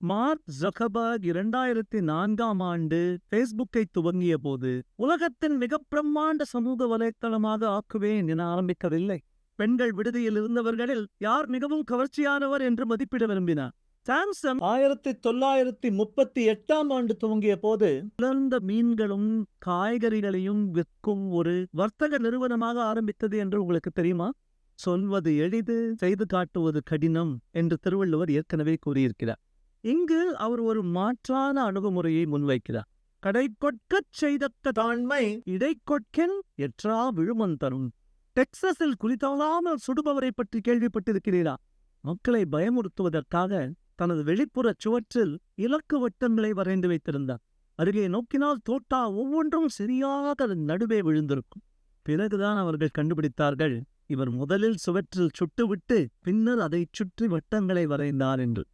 Mark ஜகபர்க் இரண்டாயிரத்தி நான்காம் ஆண்டு ஃபேஸ்புக்கை துவங்கிய போது உலகத்தின் மிக பிரம்மாண்ட சமூக வலைத்தளமாக ஆக்குவேன் என ஆரம்பிக்கவில்லை. பெண்கள் விடுதியில் இருந்தவர்களில் யார் மிகவும் கவர்ச்சியானவர் என்று மதிப்பிட விரும்பினார். சாம்சங் ஆயிரத்தி தொள்ளாயிரத்தி முப்பத்தி எட்டாம் ஆண்டு துவங்கிய போது உலர்ந்த மீன்களும் காய்கறிகளையும் விற்கும் ஒரு வர்த்தக நிறுவனமாக ஆரம்பித்தது என்று உங்களுக்கு தெரியுமா? சொல்வது எளிது செய்து காட்டுவது கடினம் என்று திருவள்ளுவர் ஏற்கனவே கூறியிருக்கிறார். இங்கு அவர் ஒரு மாற்றான அணுகுமுறையை முன்வைக்கிறார். கடை கொட்கச் செய்தக்க தாண்மை இடை கொட்கின் எற்றா விழுமன் தரும். டெக்சஸில் குறித்தவராமல் சுடுபவரை பற்றி கேள்விப்பட்டிருக்கிறீரா? மக்களை பயமுறுத்துவதற்காக தனது வெளிப்புற சுவற்றில் இலக்கு வட்டங்களை வரைந்து வைத்திருந்தார். அருகே நோக்கினால் தோட்டா ஒவ்வொன்றும் சரியாக அதன் நடுவே விழுந்திருக்கும். பிறகுதான் அவர்கள் கண்டுபிடித்தார்கள் இவர் முதலில் சுவற்றில் சுட்டுவிட்டு பின்னர் அதைச் சுற்றி வட்டங்களை வரைந்தார் என்று.